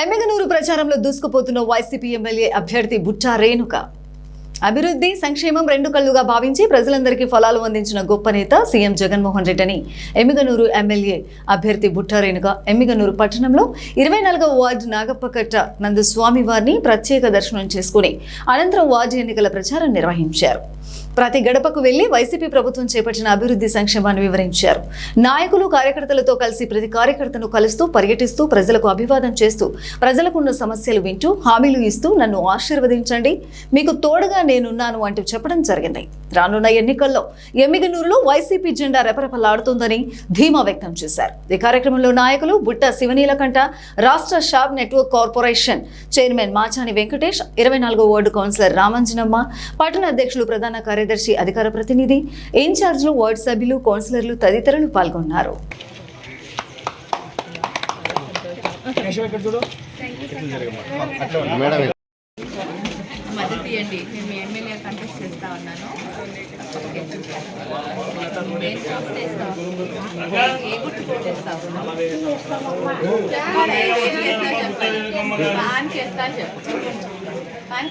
ఎమ్మెగనూరు ప్రచారంలో దూసుకుపోతున్న YCP MLA అభ్యర్థి బుట్టా రేణుక. అభివృద్ధి సంక్షేమం రెండు కళ్ళుగా భావించి ప్రజలందరికీ ఫలాలు అందించిన గొప్ప నేత సీఎం జగన్మోహన్ రెడ్డి అని ఎమ్మిగనూరు ఎమ్మెల్యే అభ్యర్థి బుట్టా రేణుక ఎమ్మిగనూరు పట్టణంలో ఇరవై నాలుగవ వార్డు నాగప్పకట్ట నందస్వామి వారిని ప్రత్యేక దర్శనం చేసుకుని అనంతరం వార్డు ఎన్నికల ప్రచారం నిర్వహించారు. ప్రతి గడపకు వెళ్ళి వైసీపీ ప్రభుత్వం చేపట్టిన అభివృద్ధి సంక్షేమాన్ని వివరించారు. నాయకులు కార్యకర్తలతో కలిసి ప్రతి కార్యకర్తను కలుస్తూ పర్యటిస్తూ ప్రజలకు అభివాదం చేస్తూ ప్రజలకు ఉన్న సమస్యలు వింటూ హామీలు ఇస్తూ నన్ను ఆశీర్వదించండి. మీకు తోడుగా నేనున్నాను అంటూ చెప్పడం జరిగింది. రానున్న ఎన్నికల్లో ఎమ్మిగనూరులో వైసీపీ జెండా రెపరెపలాడుతుందని ధీమా వ్యక్తం చేశారు. ఈ కార్యక్రమంలో నాయకులు బుట్ట శివనీలకంఠ రాష్ట్ర shop network corporation chairman Machani Venkatesh ఇరవై నాలుగో వార్డు కౌన్సిలర్ రామంజనమ్మ పట్టణ అధ్యక్షులు ప్రధాన కార్యదర్శి అధికార ప్రతినిధి ఇన్ఛార్జ్లు వార్డు సభ్యులు కౌన్సిలర్లు తదితరులు పాల్గొన్నారు మద్దతు ఇవ్వండి ఎమ్మెల్యే కంటెస్ట్ చేస్తా ఉన్నాను ఏ గుర్తు పాన్ చేస్తా చెప్పు. పాన్,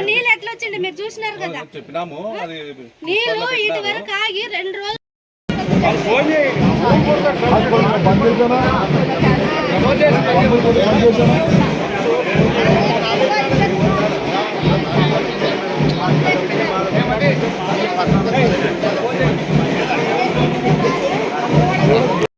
నీళ్ళు ఎట్లా వచ్చింది మీరు చూసినారు కదా. చెప్పినాము. అది నీళ్ళు ఇటు వరకు ఆగి రెండు రోజులు